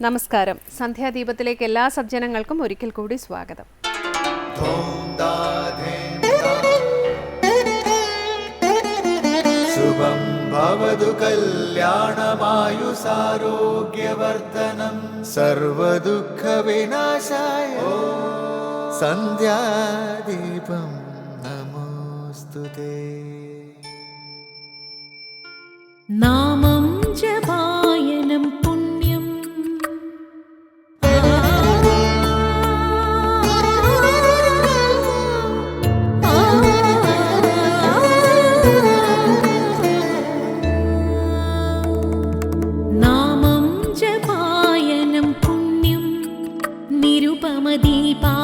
നമസ്കാരം. സന്ധ്യാദീപത്തിലേക്ക് എല്ലാ സജ്ജനങ്ങൾക്കും ഒരിക്കൽ കൂടി സ്വാഗതം. ശുഭം ഭവതു കല്യാണമായുസാരോഗ്യവർദ്ധനം. സർവദുഃഖ വിനാശായ സന്ധ്യാദീപം നമോസ്തുതേ. നാമം ജപാ 地包。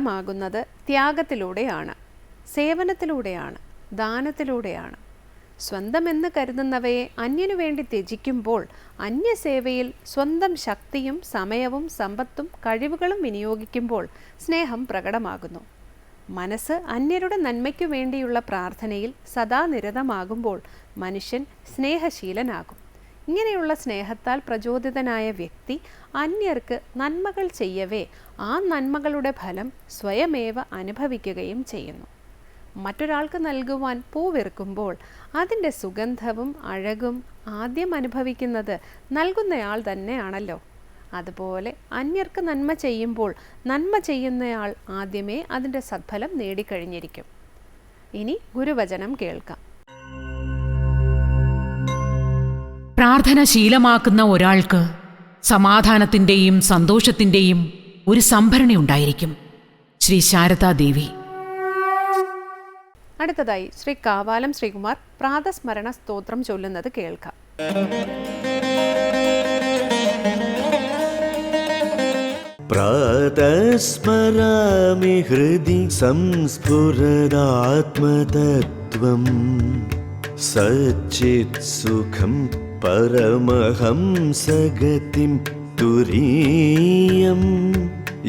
പ്രകടമാകുന്നത് ത്യാഗത്തിലൂടെയാണ് സേവനത്തിലൂടെയാണ് ദാനത്തിലൂടെയാണ്. സ്വന്തമെന്ന് കരുതുന്നവയെ അന്യനു വേണ്ടി ത്യജിക്കുമ്പോൾ അന്യസേവയിൽ സ്വന്തം ശക്തിയും സമയവും സമ്പത്തും കഴിവുകളും വിനിയോഗിക്കുമ്പോൾ സ്നേഹം പ്രകടമാകുന്നു. മനസ്സ് അന്യരുടെ നന്മയ്ക്കു വേണ്ടിയുള്ള പ്രാർത്ഥനയിൽ സദാ നിരതമാകുമ്പോൾ മനുഷ്യൻ സ്നേഹശീലനാകും. ഇങ്ങനെയുള്ള സ്നേഹത്താൽ പ്രചോദിതനായ വ്യക്തി അന്യർക്ക് നന്മകൾ ചെയ്യവേ ആ നന്മകളുടെ ഫലം സ്വയമേവ അനുഭവിക്കുകയും ചെയ്യുന്നു. മറ്റൊരാൾക്ക് നൽകുവാൻ പൂവിറുക്കുമ്പോൾ അതിന്റെ സുഗന്ധവും അഴകും ആദ്യം അനുഭവിക്കുന്നത് നൽകുന്നയാൾ തന്നെയാണല്ലോ. അതുപോലെ അന്യർക്ക് നന്മ ചെയ്യുമ്പോൾ നന്മ ചെയ്യുന്നയാൾ ആദ്യമേ അതിന്റെ സദ്ഫലം നേടിക്കഴിഞ്ഞിരിക്കും. ഇനി ഗുരുവചനം കേൾക്കാം. പ്രാർത്ഥന ശീലമാക്കുന്ന ഒരാൾക്ക് സമാധാനത്തിന്റെയും സന്തോഷത്തിന്റെയും ഒരു സംഭരണയുണ്ടായിരിക്കും ശ്രീ ശാരദാദേവി അടുത്തതായി ശ്രീ കാവാലം ശ്രീകുമാർ പ്രാതസ്മരണ സ്തോത്രം ചൊല്ലുന്നത് കേൾക്കാം. പ്രാതസ്മരാമി ഹൃദി സംസ്ഫുരദാത്മതത്വം സച്ചിത് സുഖം परमहंसगतिं तुरीयं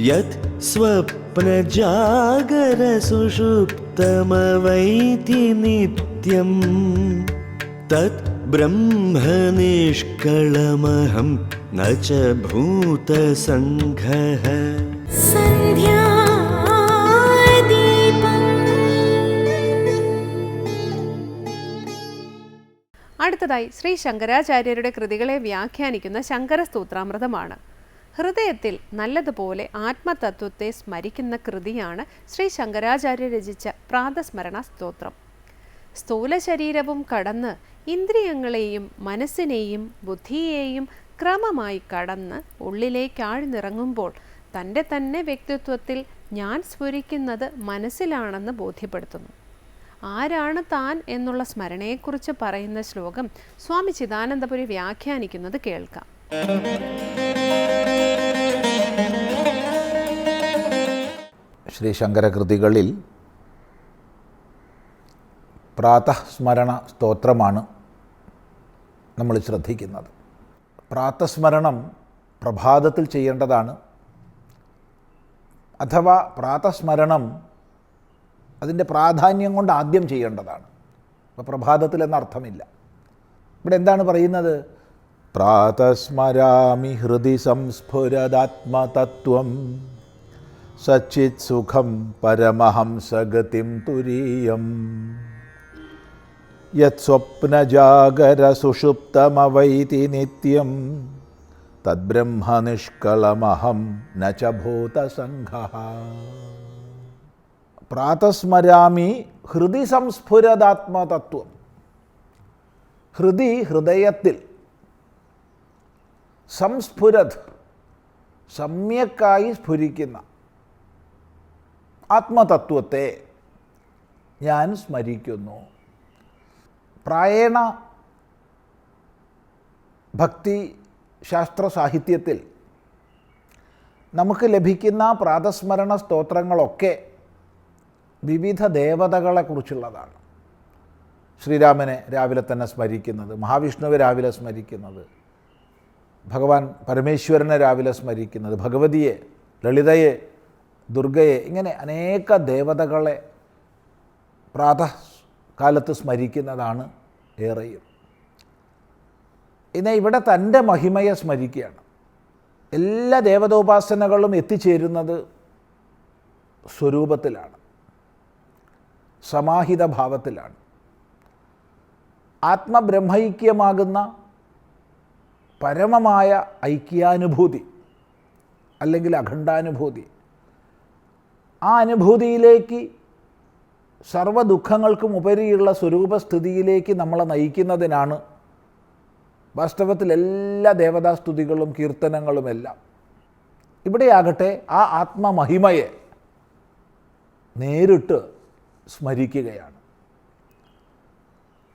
यत् स्वप्नजागरसुषुप्तमवैति नित्यम् तत् ब्रह्मनिष्कळमहं न च भूतसङ्घः അടുത്തതായി ശ്രീ ശങ്കരാചാര്യരുടെ കൃതികളെ വ്യാഖ്യാനിക്കുന്ന ശങ്കര സ്തോത്രാമൃതമാണ് ഹൃദയത്തിൽ നല്ലതുപോലെ ആത്മതത്വത്തെ സ്മരിക്കുന്ന കൃതിയാണ് ശ്രീ ശങ്കരാചാര്യ രചിച്ച പ്രാതസ്മരണ സ്തോത്രം. സ്ഥൂല ശരീരവും കടന്ന് ഇന്ദ്രിയങ്ങളെയും മനസ്സിനെയും ബുദ്ധിയെയും ക്രമമായി കടന്ന് ഉള്ളിലേക്ക് ആഴ്ന്നിറങ്ങുമ്പോൾ തന്റെ തന്നെ വ്യക്തിത്വത്തിൽ ഞാൻ സ്ഫുരിക്കുന്നത് മനസ്സിലാണെന്ന് ബോധ്യപ്പെടുത്തുന്നു. ആരാണ് താൻ എന്നുള്ള സ്മരണയെക്കുറിച്ച് പറയുന്ന ശ്ലോകം സ്വാമി ചിദാനന്ദപുരി വ്യാഖ്യാനിക്കുന്നത് കേൾക്കാം. ശ്രീ ശങ്കരകൃതികളിൽ പ്രാതസ്മരണ സ്തോത്രമാണ് നമ്മൾ ശ്രദ്ധിക്കുന്നത്. പ്രാതസ്മരണം പ്രഭാതത്തിൽ ചെയ്യേണ്ടതാണ്. അഥവാ പ്രാതസ്മരണം അതിന്റെ പ്രാധാന്യം കൊണ്ട് ആദ്യം ചെയ്യേണ്ടതാണ്. അപ്പോൾ പ്രഭാതത്തിൽ എന്നർത്ഥമില്ല ഇവിടെ എന്താണ് പറയുന്നത്? പ്രാതസ്മരാമി ഹൃദി സംസ്ഫുരദാത്മതത്വം സച്ചിത് സുഖം പരമഹംസഗതിം തുരീയം. യത് സ്വപ്നജാഗര സുഷുപ്തമവൈതി നിത്യം തദ്ബ്രഹ്മനിഷ്കളമഹം ന ച ഭൂതസംഘ. പ്രാതസ്മരാമി ഹൃദി സംസ്ഫുരതാത്മതത്വം. ഹൃദി ഹൃദയത്തിൽ സംസ്ഫുരത് സമ്യക്കായി സ്ഫുരിക്കുന്ന ആത്മതത്വത്തെ ഞാൻ സ്മരിക്കുന്നു. പ്രായേണ ഭക്തി ശാസ്ത്ര സാഹിത്യത്തിൽ നമുക്ക് ലഭിക്കുന്ന പ്രാതസ്മരണ സ്തോത്രങ്ങളൊക്കെ വിവിധ ദേവതകളെക്കുറിച്ചുള്ളതാണ്. ശ്രീരാമനെ രാവിലെ തന്നെ സ്മരിക്കുന്നത് മഹാവിഷ്ണുവെ രാവിലെ സ്മരിക്കുന്നത് ഭഗവാൻ പരമേശ്വരനെ രാവിലെ സ്മരിക്കുന്നത് ഭഗവതിയെ ലളിതയെ ദുർഗയെ ഇങ്ങനെ അനേക ദേവതകളെ പ്രാതകാലത്ത് സ്മരിക്കുന്നതാണ് ഏറെയും. ഇന്ന് ഇവിടെ തന്റെ മഹിമയെ സ്മരിക്കുകയാണ്. എല്ലാ ദേവതോപാസനകളും എത്തിച്ചേരുന്നത് സ്വരൂപത്തിലാണ്. സമാഹിത ഭാവത്തിലാണ് ആത്മബ്രഹ്മൈക്യമാകുന്ന പരമമായ ഐക്യാനുഭൂതി അല്ലെങ്കിൽ അഖണ്ഡാനുഭൂതി ആ അനുഭൂതിയിലേക്ക് സർവ ദുഃഖങ്ങൾക്കും ഉപരിയുള്ള സ്വരൂപസ്ഥിതിയിലേക്ക് നമ്മളെ നയിക്കുന്നതിനാണ് വാസ്തവത്തിൽ എല്ലാ ദേവതാസ്തുതികളും കീർത്തനങ്ങളുമെല്ലാം. ഇവിടെയാകട്ടെ ആ ആത്മമഹിമയെ നേരിട്ട് സ്മരിക്കുകയാണ്.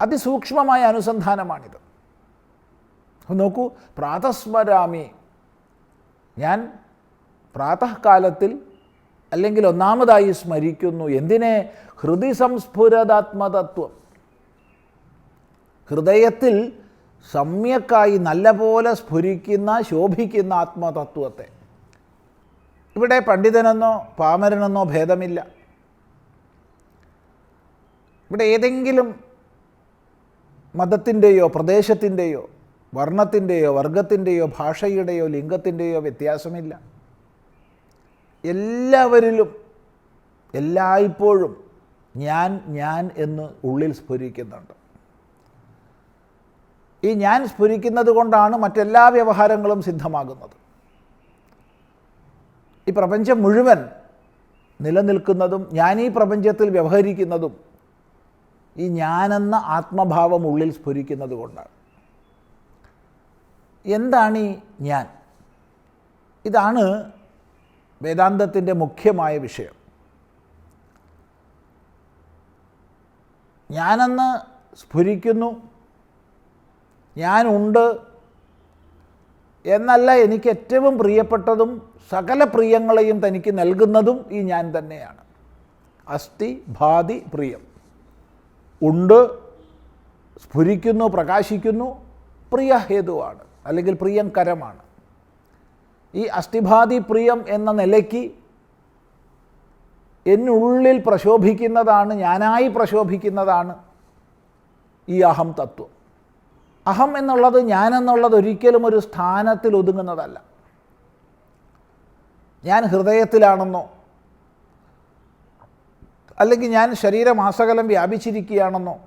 അതിസൂക്ഷ്മമായ അനുസന്ധാനമാണിത്. നോക്കൂ പ്രാതസ്മരാമി. ഞാൻ പ്രാതകാലത്തിൽ അല്ലെങ്കിൽ ഒന്നാമതായി സ്മരിക്കുന്നു. എന്തിനെ? ഹൃദയ സംസ്ഫുരതാത്മതത്വം ഹൃദയത്തിൽ സമ്യക്കായി നല്ലപോലെ സ്ഫുരിക്കുന്ന ശോഭിക്കുന്ന ആത്മതത്വത്തെ. ഇവിടെ പണ്ഡിതനെന്നോ പാമരനെന്നോ ഭേദമില്ല. ഇവിടെ ഏതെങ്കിലും മതത്തിന്റെയോ പ്രദേശത്തിന്റെയോ വർണത്തിന്റെയോ വർഗത്തിന്റെയോ ഭാഷയുടെയോ ലിംഗത്തിന്റെയോ വ്യത്യാസമില്ല. എല്ലാവരിലും എല്ലായ്പ്പോഴും ഞാൻ ഞാൻ എന്ന് ഉള്ളിൽ സ്ഫുരിക്കുന്നുണ്ട്. ഈ ഞാൻ സ്ഫുരിക്കുന്നത് കൊണ്ടാണ് മറ്റെല്ലാ വ്യവഹാരങ്ങളും സിദ്ധമാകുന്നത്. ഈ പ്രപഞ്ചം മുഴുവൻ നിലനിൽക്കുന്നതും ഞാൻ ഈ പ്രപഞ്ചത്തിൽ വ്യവഹരിക്കുന്നതും ഈ ഞാനെന്ന ആത്മഭാവം ഉള്ളിൽ സ്ഫുരിക്കുന്നത് കൊണ്ടാണ് എന്താണ് ഈ ഞാൻ? ഇതാണ് വേദാന്തത്തിന്റെ മുഖ്യമായ വിഷയം. ഞാനെന്ന് സ്ഫുരിക്കുന്നു ഞാനുണ്ട് എന്നല്ല എനിക്ക് ഏറ്റവും പ്രിയപ്പെട്ടതും സകല പ്രിയങ്ങളെയും തനിക്ക് നൽകുന്നതും ഈ ഞാൻ തന്നെയാണ്. അസ്ഥി ഭാതി പ്രിയം. ഉണ്ട് സ്ഫുരിക്കുന്നു പ്രകാശിക്കുന്നു പ്രിയഹേതുവാണ് അല്ലെങ്കിൽ പ്രിയങ്കരമാണ്. ഈ അസ്ഥിഭാതി പ്രിയം എന്ന നിലയ്ക്ക് എന്നുള്ളിൽ പ്രശോഭിക്കുന്നതാണ് ഞാനായി പ്രശോഭിക്കുന്നതാണ് ഈ അഹം തത്വം. അഹം എന്നുള്ളത് ഞാനെന്നുള്ളത് ഒരിക്കലും ഒരു സ്ഥാനത്തിൽ ഒതുങ്ങുന്നതല്ല. ഞാൻ ഹൃദയത്തിലാണെന്നോ അല്ലെങ്കിൽ ഞാൻ ശരീരമാസകലം വ്യാപിച്ചിരിക്കുകയാണെന്നോ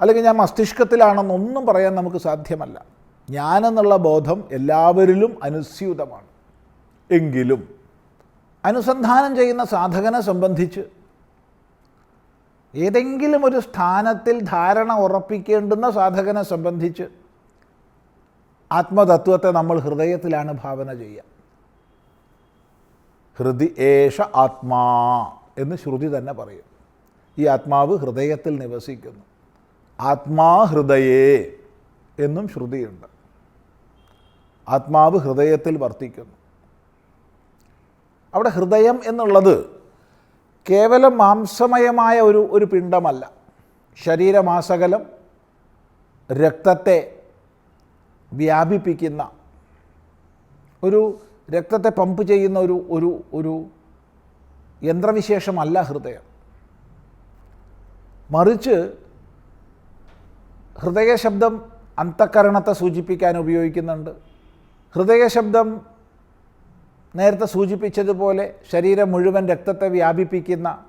അല്ലെങ്കിൽ ഞാൻ മസ്തിഷ്കത്തിലാണെന്നോ ഒന്നും പറയാൻ നമുക്ക് സാധ്യമല്ല. ഞാനെന്നുള്ള ബോധം എല്ലാവരിലും അനുസ്യൂതമാണ്. എങ്കിലും അനുസന്ധാനം ചെയ്യുന്ന സാധകനെ സംബന്ധിച്ച് ഏതെങ്കിലും ഒരു സ്ഥാനത്തിൽ ധാരണ ഉറപ്പിക്കേണ്ടുന്ന സാധകനെ സംബന്ധിച്ച് ആത്മതത്വത്തെ നമ്മൾ ഹൃദയത്തിലാണ് ഭാവന ചെയ്യുക. ഹൃദി ഏഷ ആത്മാ. എന്ന് ശ്രുതി തന്നെ പറയും. ഈ ആത്മാവ് ഹൃദയത്തിൽ നിവസിക്കുന്നു. ആത്മാഹൃദയേ എന്നും ശ്രുതിയുണ്ട്. ആത്മാവ് ഹൃദയത്തിൽ വർത്തിക്കുന്നു. അവിടെ ഹൃദയം എന്നുള്ളത് കേവലം മാംസമയമായ ഒരു ഒരു പിണ്ഡമല്ല. ശരീരമാസകലം രക്തത്തെ വ്യാപിപ്പിക്കുന്ന ഒരു രക്തത്തെ പമ്പ് ചെയ്യുന്ന ഒരു ഒരു ഒരു യന്ത്രവിശേഷമല്ല ഹൃദയം. മറിച്ച് ഹൃദയശബ്ദം അന്തക്കരണത്തെ സൂചിപ്പിക്കാൻ ഉപയോഗിക്കുന്നുണ്ട്. ഹൃദയശബ്ദം നേരത്തെ സൂചിപ്പിച്ചതുപോലെ ശരീരം മുഴുവൻ രക്തത്തെ വ്യാപിപ്പിക്കുന്ന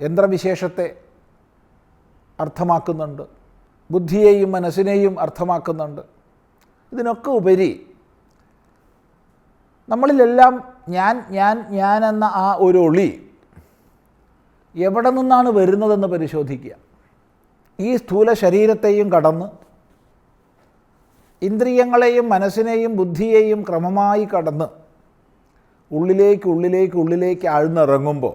യന്ത്രവിശേഷത്തെ അർത്ഥമാക്കുന്നുണ്ട്. ബുദ്ധിയെയും മനസ്സിനെയും അർത്ഥമാക്കുന്നുണ്ട്. ഇതിനൊക്കെ ഉപരി നമ്മളിലെല്ലാം ഞാൻ ഞാൻ ഞാൻ എന്ന ആ ഒരു ഒളി എവിടെ നിന്നാണ് വരുന്നതെന്ന് പരിശോധിക്കുക. ഈ സ്ഥൂല ശരീരത്തെയും കടന്ന് ഇന്ദ്രിയങ്ങളെയും മനസ്സിനെയും ബുദ്ധിയെയും ക്രമമായി കടന്ന് ഉള്ളിലേക്ക് ഉള്ളിലേക്ക് ഉള്ളിലേക്ക് ആഴ്ന്നിറങ്ങുമ്പോൾ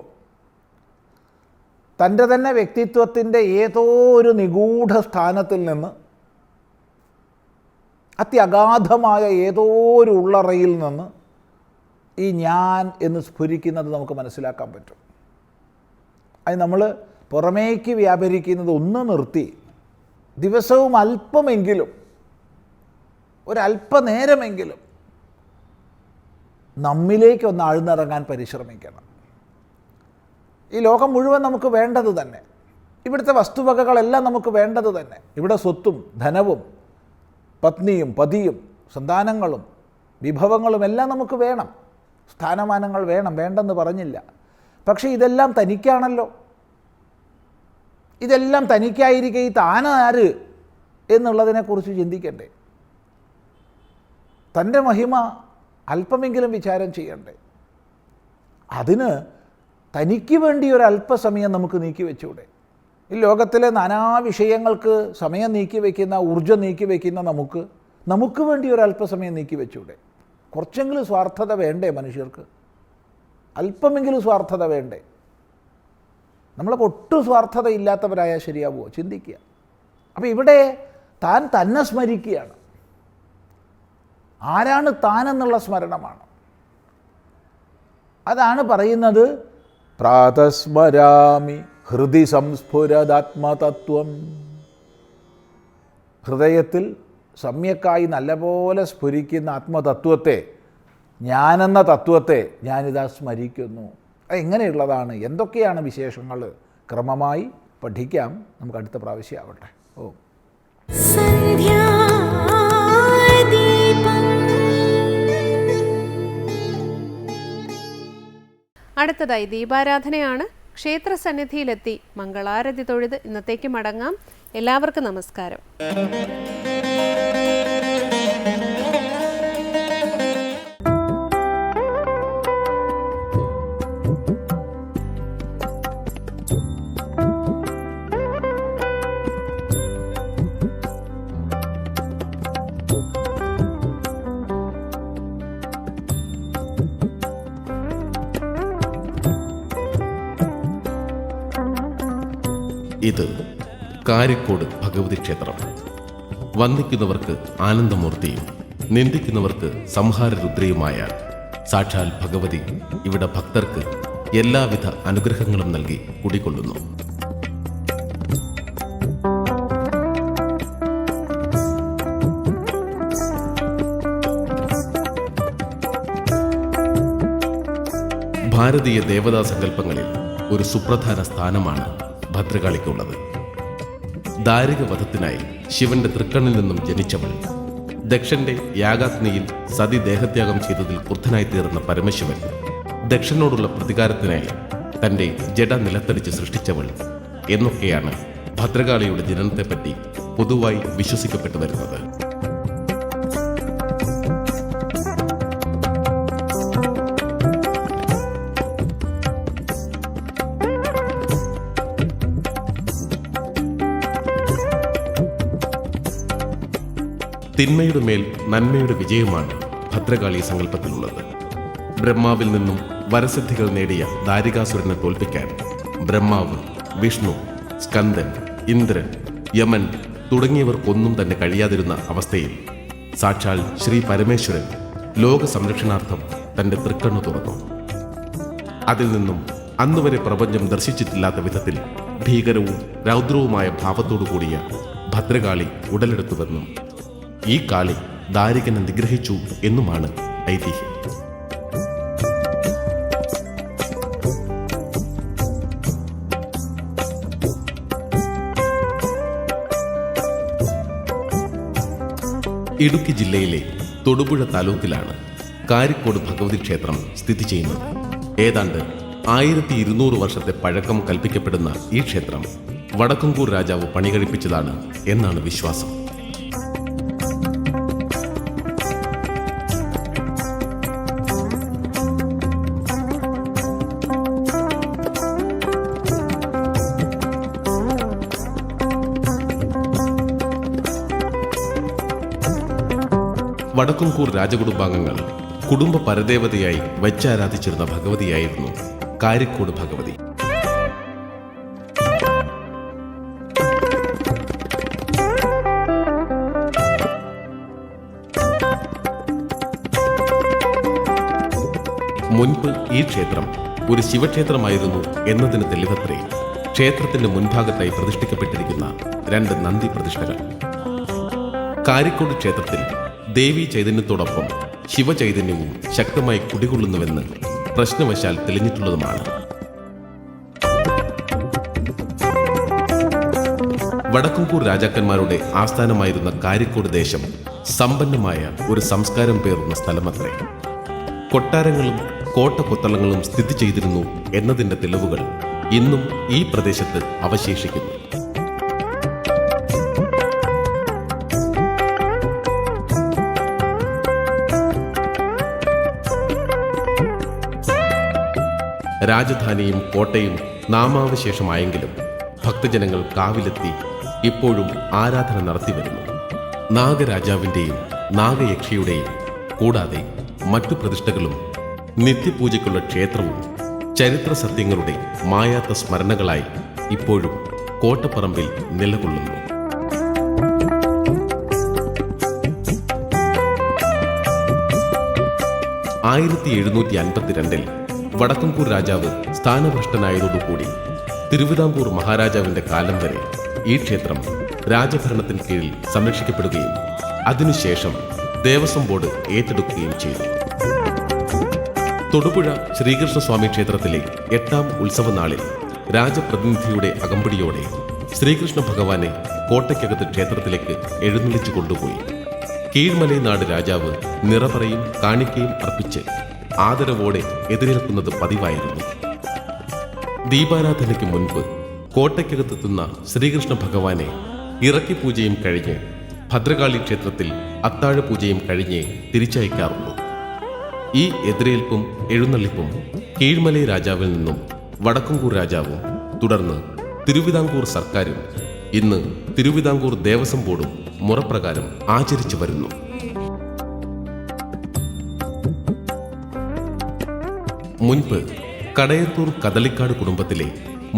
തന്റെ തന്നെ വ്യക്തിത്വത്തിന്റെ ഏതോ ഒരു നിഗൂഢ സ്ഥാനത്തിൽ നിന്ന് അത്യഗാധമായ ഏതോ ഒരു ഉള്ളറയിൽ നിന്ന് ഈ ഞാൻ എന്ന് സ്ഫുരിക്കുന്നത് നമുക്ക് മനസ്സിലാക്കാൻ പറ്റും. അത് നമ്മൾ പുറമേക്ക് വ്യാപരിക്കുന്നത് ഒന്ന് നിർത്തി. ദിവസവും അല്പമെങ്കിലും ഒരല്പനേരമെങ്കിലും നമ്മിലേക്ക് ഒന്ന് ആഴ്ന്നിറങ്ങാൻ പരിശ്രമിക്കണം. ഈ ലോകം മുഴുവൻ നമുക്ക് വേണ്ടത് തന്നെ. ഇവിടുത്തെ വസ്തുവകകളെല്ലാം നമുക്ക് വേണ്ടത് തന്നെ. ഇവിടെ സ്വത്തും ധനവും പത്നിയും പതിയും സന്താനങ്ങളും വിഭവങ്ങളും എല്ലാം നമുക്ക് വേണം. സ്ഥാനമാനങ്ങൾ വേണം വേണ്ടെന്ന് പറഞ്ഞില്ല. പക്ഷേ ഇതെല്ലാം തനിക്കാണല്ലോ. ഇതെല്ലാം തനിക്കായിരിക്കെ ഈ താനാര് എന്നുള്ളതിനെക്കുറിച്ച് ചിന്തിക്കണ്ടേ. തന്റെ മഹിമ അല്പമെങ്കിലും വിചാരം ചെയ്യണ്ടേ. അതിന് തനിക്ക് വേണ്ടി ഒരു അല്പസമയം നമുക്ക് നീക്കി വെച്ചൂടെ. ഈ ലോകത്തിലെ നാനാ വിഷയങ്ങൾക്ക് സമയം നീക്കി വയ്ക്കുന്ന ഊർജം നീക്കി വയ്ക്കുന്ന നമുക്ക് നമുക്ക് വേണ്ടി ഒരു അല്പസമയം നീക്കി വെച്ചൂടെ. കുറച്ചെങ്കിലും സ്വാർത്ഥത വേണ്ടേ മനുഷ്യർക്ക്? അല്പമെങ്കിലും സ്വാർത്ഥത വേണ്ടേ? നമ്മളൊക്കെ ഒട്ടും സ്വാർത്ഥത ഇല്ലാത്തവരായാൽ ശരിയാവുമോ ചിന്തിക്കുക. അപ്പോൾ ഇവിടെ താൻ തന്നെ സ്മരിക്കുകയാണ്. ആരാണ് താനെന്നുള്ള സ്മരണമാണ്. അതാണ് പറയുന്നത് പ്രാതസ്മരാമി ഹൃദി സംസ്ഫുരതാത്മതത്വം ഹൃദയത്തിൽ സമ്യക്കായി നല്ലപോലെ സ്ഫുരിക്കുന്ന ആത്മതത്വത്തെ ഞാനെന്ന തത്വത്തെ ഞാനിതാ സ്മരിക്കുന്നു. അത് എങ്ങനെയുള്ളതാണ് എന്തൊക്കെയാണ് വിശേഷങ്ങൾ? ക്രമമായി പഠിക്കാം. നമുക്ക് അടുത്ത പ്രാവശ്യം ആവട്ടെ. ഓ. അടുത്തതായി ദീപാരാധനയാണ്. ക്ഷേത്ര സന്നിധിയിലെത്തി മംഗളാരതി തൊഴുത് ഇന്നത്തേക്ക് മടങ്ങാം. എല്ലാവർക്കും നമസ്കാരം. കാരിക്കോട് ഭഗവതി ക്ഷേത്രം. വന്ദിക്കുന്നവർക്ക് ആനന്ദമൂർത്തിയും നിന്ദിക്കുന്നവർക്ക് സംഹാരരുദ്രയുമായ സാക്ഷാൽ ഭഗവതി ഇവിടെ ഭക്തർക്ക് എല്ലാവിധ അനുഗ്രഹങ്ങളും നൽകി കുടികൊള്ളുന്നു. ഭാരതീയ ദേവതാ സങ്കല്പങ്ങളിൽ ഒരു സുപ്രധാന സ്ഥാനമാണ് ഭദ്രകാളിക്കുള്ളത്. ദാരികവധത്തിനായി ശിവന്റെ തൃക്കണ്ണിൽ നിന്നും ജനിച്ചവൾ. ദക്ഷന്റെ യാഗാഗ്നിയിൽ സതി ദേഹത്യാഗം ചെയ്തതിൽ ക്രുദ്ധനായി തീർന്ന പരമശിവൻ. ദക്ഷനോടുള്ള പ്രതികാരത്തിനായി തന്റെ ജഡ നിലത്തടിച്ച് സൃഷ്ടിച്ചവൾ എന്നൊക്കെയാണ് ഭദ്രകാളിയുടെ ജനനത്തെപ്പറ്റി പൊതുവായി വിശ്വസിക്കപ്പെട്ടു വരുന്നത്. തിന്മയുടെ മേൽ നന്മയുടെ വിജയമാണ് ഭദ്രകാളി സങ്കല്പത്തിലുള്ളത്. ബ്രഹ്മാവിൽ നിന്നും വരസിദ്ധികൾ നേടിയ ദാരികാസുരനെ തോൽപ്പിക്കാൻ ബ്രഹ്മാവ് വിഷ്ണു സ്കന്ദൻ ഇന്ദ്രൻ യമൻ തുടങ്ങിയവർക്കൊന്നും തന്നെ കഴിയാതിരുന്ന അവസ്ഥയിൽ സാക്ഷാൽ ശ്രീ പരമേശ്വരൻ ലോക സംരക്ഷണാർത്ഥം തന്റെ തൃക്കണ്ണു തുറന്നു. അതിൽ നിന്നും അന്നുവരെ പ്രപഞ്ചം ദർശിച്ചിട്ടില്ലാത്ത വിധത്തിൽ ഭീകരവും രൗദ്രവുമായ ഭാവത്തോടു കൂടിയ ഭദ്രകാളി ഉടലെടുത്തുവെന്നും. ഈ കാളി ദാരികനെ നിഗ്രഹിച്ചു എന്നുമാണ് ഐതിഹ്യം. ഇടുക്കി ജില്ലയിലെ തൊടുപുഴ താലൂക്കിലാണ് കാരിക്കോട് ഭഗവതി ക്ഷേത്രം സ്ഥിതി ചെയ്യുന്നത്. ഏതാണ്ട് ആയിരത്തി ഇരുന്നൂറ് വർഷത്തെ പഴക്കം കൽപ്പിക്കപ്പെടുന്ന ഈ ക്ഷേത്രം വടക്കുംകൂർ രാജാവ് പണികഴിപ്പിച്ചതാണ് എന്നാണ് വിശ്വാസം. വടക്കുംകൂർ രാജകുടുംബാംഗങ്ങൾ കുടുംബ പരദേവതയായി വച്ചാരാധിച്ചിരുന്ന ഭഗവതിയായിരുന്നു കാരിക്കോട് ഭഗവതി. മുൻപ് ഈ ക്ഷേത്രം ഒരു ശിവക്ഷേത്രമായിരുന്നു എന്നതിന് തെളിവത്രേ ക്ഷേത്രത്തിന്റെ മുൻഭാഗത്തായി പ്രതിഷ്ഠിക്കപ്പെട്ടിരിക്കുന്ന രണ്ട് നന്ദി പ്രതിഷ്ഠകൾ. കാരിക്കോട് ക്ഷേത്രത്തിൽ ദേവി ചൈതന്യത്തോടൊപ്പം ശിവചൈതന്യവും ശക്തമായി കുടികൊള്ളുന്നുവെന്ന് പ്രശ്നവശാൽ തെളിഞ്ഞിട്ടുള്ളതുമാണ്. വടക്കുംകൂർ രാജാക്കന്മാരുടെ ആസ്ഥാനമായിരുന്ന കാരിക്കോട് ദേശം സമ്പന്നമായ ഒരു സംസ്കാരം പേറുന്ന സ്ഥലമത്രേ. കൊട്ടാരങ്ങളും കോട്ടക്കൊത്തളങ്ങളും സ്ഥിതി ചെയ്തിരുന്നു എന്നതിന്റെ തെളിവുകൾ ഇന്നും ഈ പ്രദേശത്ത് അവശേഷിക്കുന്നു. രാജധാനിയും കോട്ടയും നാമാവശേഷമായെങ്കിലും ഭക്തജനങ്ങൾ കാവിലെത്തി ഇപ്പോഴും ആരാധന നടത്തിവരുന്നു നാഗരാജാവിന്റെയും നാഗയക്ഷിയുടെയും കൂടാതെ മറ്റു പ്രതിഷ്ഠകളും നിത്യപൂജയ്ക്കുള്ള ക്ഷേത്രവും ചരിത്ര സത്യങ്ങളുടെ മായാത്ത സ്മരണകളായി ഇപ്പോഴും കോട്ടപ്പറമ്പിൽ നിലകൊള്ളുന്നു. ആയിരത്തി എഴുന്നൂറ്റി അൻപത്തിരണ്ടിൽ വടക്കംകൂർ രാജാവ് സ്ഥാനഭ്രഷ്ടനായതോടുകൂടി തിരുവിതാംകൂർ മഹാരാജാവിന്റെ കാലം വരെ ഈ ക്ഷേത്രം രാജഭരണത്തിന് കീഴിൽ സംരക്ഷിക്കപ്പെടുകയും അതിനുശേഷം ദേവസ്വം ബോർഡ് ഏറ്റെടുക്കുകയും ചെയ്തു. തൊടുപുഴ ശ്രീകൃഷ്ണസ്വാമി ക്ഷേത്രത്തിലെ എട്ടാം ഉത്സവനാളിൽ രാജപ്രതിനിധിയുടെ അകമ്പടിയോടെ ശ്രീകൃഷ്ണ ഭഗവാനെ കോട്ടയ്ക്കകത്ത് ക്ഷേത്രത്തിലേക്ക് എഴുന്നള്ളിച്ചു കൊണ്ടുപോയി. കീഴ്മലയനാട് രാജാവ് നിറപറയും കാണിക്കയും അർപ്പിച്ച് ആദരവോടെ എതിരേൽക്കുന്നത് പതിവായിരുന്നു. ദീപാരാധനയ്ക്ക് മുൻപ് കോട്ടയ്ക്കകത്തെത്തുന്ന ശ്രീകൃഷ്ണ ഭഗവാനെ ഇറക്കി പൂജയും കഴിഞ്ഞ് ഭദ്രകാളി ക്ഷേത്രത്തിൽ അത്താഴ പൂജയും കഴിഞ്ഞേ തിരിച്ചയക്കാറുള്ളൂ ഈ എതിരേൽപ്പും എഴുന്നള്ളിപ്പും കീഴ്മലൈ രാജാവിൽ നിന്നും വടക്കുംകൂർ രാജാവും തുടർന്ന് തിരുവിതാംകൂർ സർക്കാരും ഇന്ന് തിരുവിതാംകൂർ ദേവസ്വം ബോർഡും മുറപ്രകാരം ആചരിച്ചു വരുന്നു. മുൻപ് കടയത്തൂർ കദളിക്കാട് കുടുംബത്തിലെ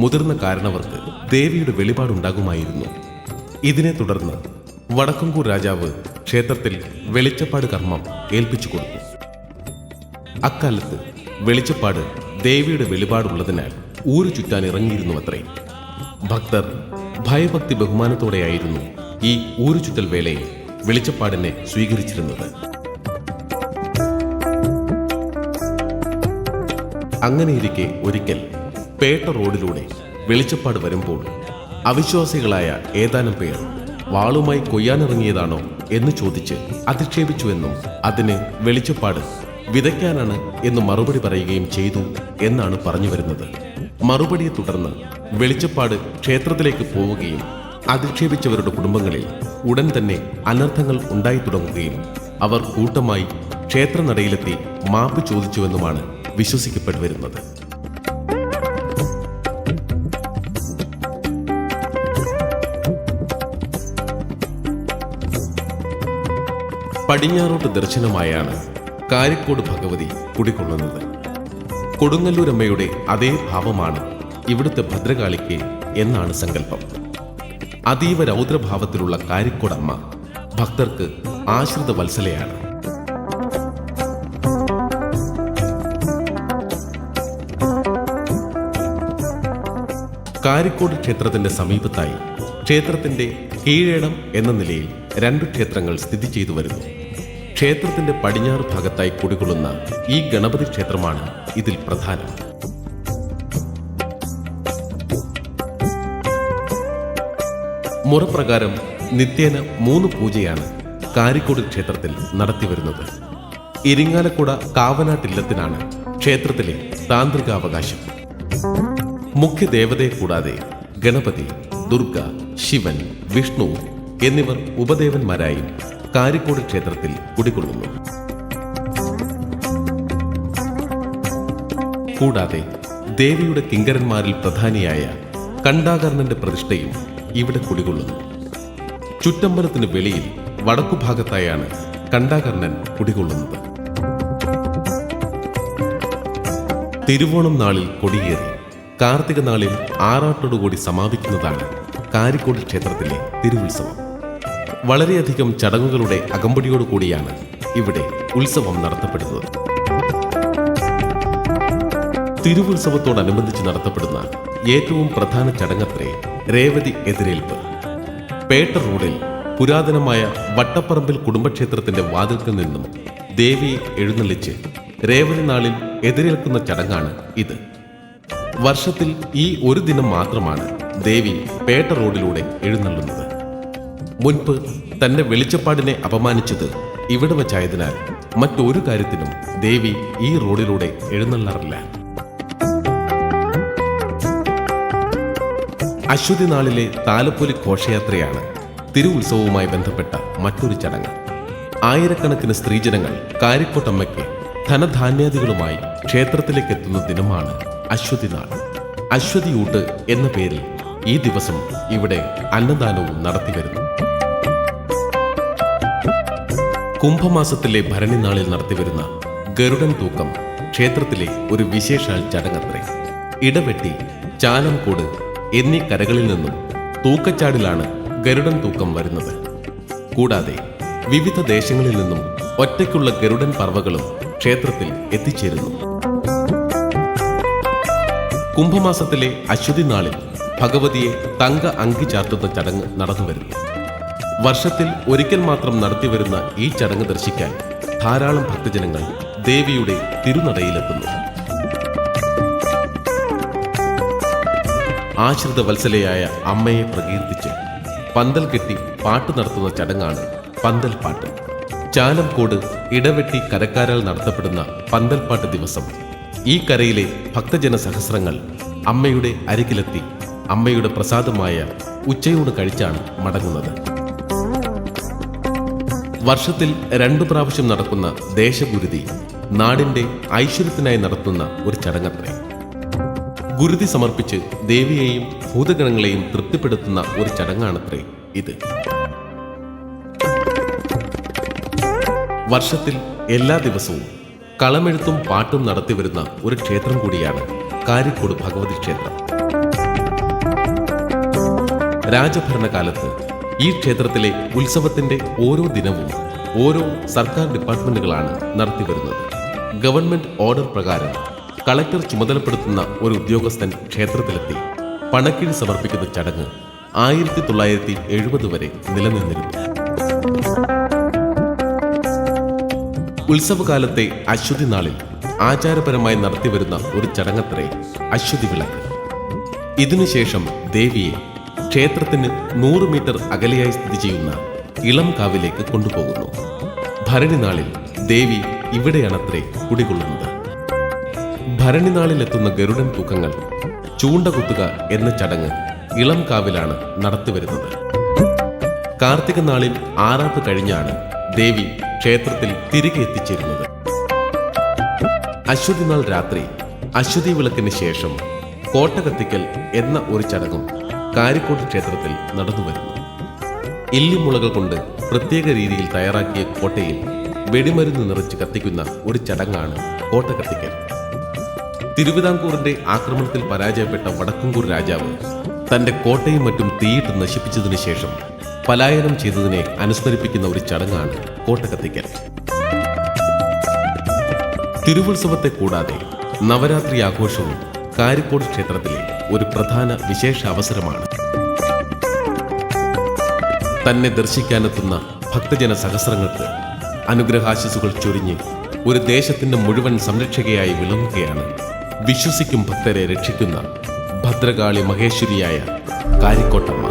മുതിർന്ന കാരണവർക്ക് ദേവിയുടെ വെളിപാടുണ്ടാകുമായിരുന്നു. ഇതിനെ തുടർന്ന് വടക്കുംകൂർ രാജാവ് ക്ഷേത്രത്തിൽ വെളിച്ചപ്പാട് കർമ്മം ഏൽപ്പിച്ചു കൊടുത്തു. അക്കാലത്ത് വെളിച്ചപ്പാട് ദേവിയുടെ വെളിപാടുള്ളതിനാൽ ഊരു ചുറ്റാൻ ഇറങ്ങിയിരുന്നു അത്രേ ഭക്തർ ഭയഭക്തി ബഹുമാനത്തോടെയായിരുന്നു ഈ ഊരു ചുറ്റൽ വേളയിൽ വെളിച്ചപ്പാടിനെ സ്വീകരിച്ചിരുന്നത്. അങ്ങനെയിരിക്കെ ഒരിക്കൽ പേട്ട റോഡിലൂടെ വെളിച്ചപ്പാട് വരുമ്പോൾ അവിശ്വാസികളായ ഏതാനും പേർ വാളുമായി കൊയ്യാനിറങ്ങിയതാണോ എന്ന് ചോദിച്ച് അധിക്ഷേപിച്ചുവെന്നും അതിന് വെളിച്ചപ്പാട് വിതയ്ക്കാനാണ് എന്ന് മറുപടി പറയുകയും ചെയ്തു എന്നാണ് പറഞ്ഞു വരുന്നത്. മറുപടിയെ തുടർന്ന് വെളിച്ചപ്പാട് ക്ഷേത്രത്തിലേക്ക് പോവുകയും അധിക്ഷേപിച്ചവരുടെ കുടുംബങ്ങളിൽ ഉടൻ തന്നെ അനർത്ഥങ്ങൾ ഉണ്ടായി തുടങ്ങുകയും അവർ കൂട്ടമായി ക്ഷേത്രനടയിലെത്തി മാപ്പ് ചോദിച്ചുവെന്നുമാണ് വിശ്വസിക്കപ്പെട്ടു വരുന്നത് പടിഞ്ഞാറോട്ട് ദർശനമായാണ് കാരിക്കോട് ഭഗവതി കുടികൊള്ളുന്നത്. കൊടുങ്ങല്ലൂരമ്മയുടെ അതേ ഭാവമാണ് ഇവിടുത്തെ ഭദ്രകാളിക്ക് എന്നാണ് സങ്കല്പം. അതീവ രൗദ്രഭാവത്തിലുള്ള കാരിക്കോടമ്മ ഭക്തർക്ക് ആശ്രിത വത്സലയാണ് കാരിക്കോട് ക്ഷേത്രത്തിന്റെ സമീപത്തായി ക്ഷേത്രത്തിന്റെ കീഴേടം എന്ന നിലയിൽ രണ്ടു ക്ഷേത്രങ്ങൾ സ്ഥിതി ചെയ്തു വരുന്നു. ക്ഷേത്രത്തിന്റെ പടിഞ്ഞാറ് ഭാഗത്തായി കുടികൊള്ളുന്ന ഈ ഗണപതി ക്ഷേത്രമാണ് ഇതിൽ പ്രധാനം. മുറപ്രകാരം നിത്യേന മൂന്ന് പൂജയാണ് കാരിക്കോട് ക്ഷേത്രത്തിൽ നടത്തിവരുന്നത് ഇരിങ്ങാലക്കുട കാവനാട്ടില്ലത്തിനാണ് ക്ഷേത്രത്തിലെ താന്ത്രികാവകാശം. മുഖ്യ ദേവതയെ കൂടാതെ ഗണപതി ദുർഗ ശിവൻ വിഷ്ണു എന്നിവർ ഉപദേവന്മാരായും കാരിക്കോട് ക്ഷേത്രത്തിൽ കുടികൊള്ളുന്നു. കൂടാതെ ദേവിയുടെ കിങ്കരന്മാരിൽ പ്രധാനിയായ കണ്ടാകർണന്റെ പ്രതിഷ്ഠയും ഇവിടെ കുടികൊള്ളുന്നു. ചുറ്റമ്പലത്തിന് വെളിയിൽ വടക്കുഭാഗത്തായാണ് കണ്ടാകർണൻ കുടികൊള്ളുന്നത്. തിരുവോണം നാളിൽ കൊടിയേറി കാർത്തിക നാളിൽ ആറാട്ടോടുകൂടി സമാപിക്കുന്നതാണ് കാരിക്കോട് ക്ഷേത്രത്തിലെ തിരുവുത്സവം. വളരെയധികം ചടങ്ങുകളുടെ അകമ്പടിയോടുകൂടിയാണ് ഇവിടെ ഉത്സവം നടത്തപ്പെടുന്നത്. തിരുവുത്സവത്തോടനുബന്ധിച്ച് നടത്തപ്പെടുന്ന ഏറ്റവും പ്രധാന ചടങ്ങത്രേ രേവതി എതിരേൽപ്പ്. പേട്ട റോഡിൽ പുരാതനമായ വട്ടപ്പറമ്പിൽ കുടുംബക്ഷേത്രത്തിന്റെ വാതിൽക്കിൽ നിന്നും ദേവിയെ എഴുന്നള്ളിച്ച് രേവതി നാളിൽ എതിരേൽക്കുന്ന ചടങ്ങാണ് ഇത്. വർഷത്തിൽ ഈ ഒരു ദിനം മാത്രമാണ് ദേവി പേട്ട റോഡിലൂടെ എഴുന്നള്ളുന്നത്. മുൻപ് തന്റെ വെളിച്ചപ്പാടിനെ അപമാനിച്ചത് ഇവിടെ വച്ചായതിനാൽ മറ്റൊരു കാര്യത്തിനും ദേവി ഈ റോഡിലൂടെ എഴുന്നള്ളാറില്ല. അശ്വതി നാളിലെ താലപ്പൊലി ഘോഷയാത്രയാണ് തിരുവുത്സവവുമായി ബന്ധപ്പെട്ട മറ്റൊരു ചടങ്ങ്. ആയിരക്കണക്കിന് സ്ത്രീജനങ്ങൾ കാരിക്കോട്ടമ്മയ്ക്ക് ധനധാന്യാദികളുമായി ക്ഷേത്രത്തിലേക്ക് എത്തുന്ന ദിനമാണ് അശ്വതി നാൾ അശ്വതിയൂട്ട് എന്ന പേരിൽ ഈ ദിവസം ഇവിടെ അന്നദാനവും നടത്തിവരുന്നു കുംഭമാസത്തിലെ ഭരണിനാളിൽ നടത്തിവരുന്ന ഗരുഡൻ തൂക്കം ക്ഷേത്രത്തിലെ ഒരു വിശേഷാൽ ചടങ്ങത്രേ. ഇടവെട്ടി ചാലംകോട് എന്നീ കരകളിൽ നിന്നും തൂക്കച്ചാടിലാണ് ഗരുഡൻ തൂക്കം വരുന്നത്. കൂടാതെ വിവിധ ദേശങ്ങളിൽ നിന്നും ഒറ്റയ്ക്കുള്ള ഗരുഡൻ പർവകളും ക്ഷേത്രത്തിൽ എത്തിച്ചേരുന്നു. കുംഭമാസത്തിലെ അശ്വതി നാളിൽ ഭഗവതിയെ തങ്ക അങ്കി ചാർത്തുന്ന ചടങ്ങ് നടന്നുവരുന്നു വർഷത്തിൽ ഒരിക്കൽ മാത്രം നടത്തിവരുന്ന ഈ ചടങ്ങ് ദർശിക്കാൻ ധാരാളം ഭക്തജനങ്ങൾ ദേവിയുടെ തിരുനടയിലെത്തുന്നു. ആശ്രിത വത്സലയായ അമ്മയെ പ്രകീർത്തിച്ച് പന്തൽ കെട്ടി പാട്ട് നടത്തുന്ന ചടങ്ങാണ് പന്തൽ പാട്ട് ചാലംകോട് ഇടവെട്ടി കരക്കാരാൽ നടത്തപ്പെടുന്ന പന്തൽപ്പാട്ട് ദിവസം. ഈ കരയിലെ ഭക്തജന സഹസ്രങ്ങൾ അമ്മയുടെ അരികിലെത്തി അമ്മയുടെ പ്രസാദമായ ഉച്ചയൂണ് കഴിച്ചാണ് മടങ്ങുന്നത്. വർഷത്തിൽ രണ്ടു പ്രാവശ്യം നടക്കുന്ന ദേശഗുരുതി നാടിന്റെ ഐശ്വര്യത്തിനായി നടത്തുന്ന ഒരു ചടങ്ങത്രേ. ഗുരുതി സമർപ്പിച്ച് ദേവിയെയും ഭൂതഗണങ്ങളെയും തൃപ്തിപ്പെടുത്തുന്ന ഒരു ചടങ്ങാണത്രേ ഇത്. വർഷത്തിൽ എല്ലാ ദിവസവും കളമെഴുത്തും പാട്ടും നടത്തിവരുന്ന ഒരു ക്ഷേത്രം കൂടിയാണ് കാരിക്കോട് ഭഗവതി ക്ഷേത്രം. രാജഭരണകാലത്ത് ഈ ക്ഷേത്രത്തിലെ ഉത്സവത്തിന്റെ ഓരോ ദിനവും ഓരോ സർക്കാർ ഡിപ്പാർട്ട്മെന്റുകളാണ് നടത്തിവരുന്നത് ഗവൺമെന്റ് ഓർഡർ പ്രകാരം കളക്ടർ ചുമതലപ്പെടുത്തുന്ന ഒരു ഉദ്യോഗസ്ഥൻ ക്ഷേത്രത്തിലെത്തി പണക്കിഴി സമർപ്പിക്കുന്ന ചടങ്ങ് ആയിരത്തി തൊള്ളായിരത്തി എഴുപത് വരെ നിലനിന്നിരുന്നു. ഉത്സവകാലത്തെ അശ്വതി നാളിൽ ആചാരപരമായി നടത്തിവരുന്ന ഒരു ചടങ്ങത്രേ അശ്വതി വിളക്ക്. ഇതിനുശേഷം ദേവിയെ ക്ഷേത്രത്തിന് നൂറ് മീറ്റർ അകലെയായി സ്ഥിതി ചെയ്യുന്ന ഇളം കാവിലേക്ക് കൊണ്ടുപോകുന്നു. ഭരണി നാളിൽ ദേവി ഇവിടെയാണത്രേ കുടികൊള്ളുന്നത്. ഭരണി നാളിലെത്തുന്ന ഗരുഡൻ തൂക്കങ്ങൾ ചൂണ്ട കുത്തുക എന്ന ചടങ്ങ് ഇളം കാവിലാണ് നടത്തിവരുന്നത്. കാർത്തിക നാളിൽ ആറാത്ത് കഴിഞ്ഞാണ് ദേവി ക്ഷേത്രത്തിൽ തിരികെ എത്തിച്ചേരുന്നത്. അശ്വതി നാൾ രാത്രി അശ്വതി വിളക്കിന് ശേഷം കോട്ട കത്തിക്കൽ എന്ന ഒരു ചടങ്ങും കാരിക്കോട്ട് ക്ഷേത്രത്തിൽ നടന്നുവരുന്നു ഇല്ലിമുളകൾ കൊണ്ട് പ്രത്യേക രീതിയിൽ തയ്യാറാക്കിയ കോട്ടയിൽ വെടിമരുന്ന് നിറച്ച് കത്തിക്കുന്ന ഒരു ചടങ്ങാണ് കോട്ട കത്തിക്കൽ തിരുവിതാംകൂറിന്റെ ആക്രമണത്തിൽ പരാജയപ്പെട്ട വടക്കുംകൂർ രാജാവ് തന്റെ കോട്ടയും മറ്റും തീയിട്ട് നശിപ്പിച്ചതിനു ശേഷം പലായനം ചെയ്തതിനെ അനുസ്മരിപ്പിക്കുന്ന ഒരു ചടങ്ങാണ് കോട്ടകത്തിക്കൽ. തിരുവുത്സവത്തെ കൂടാതെ നവരാത്രി ആഘോഷവും കാരിക്കോട് ക്ഷേത്രത്തിലെ ഒരു പ്രധാന വിശേഷ അവസരമാണ്. തന്നെ ദർശിക്കാനെത്തുന്ന ഭക്തജന സഹസ്രങ്ങൾക്ക് അനുഗ്രഹാശിസുകൾ ചൊരിഞ്ഞ് ഒരു ദേശത്തിന്റെ മുഴുവൻ സംരക്ഷകയായി വിളങ്ങുകയാണ് വിശ്വസിക്കും ഭക്തരെ രക്ഷിക്കുന്ന ഭദ്രകാളി മഹേശ്വരിയായ കാരിക്കോട്ടമ്മ.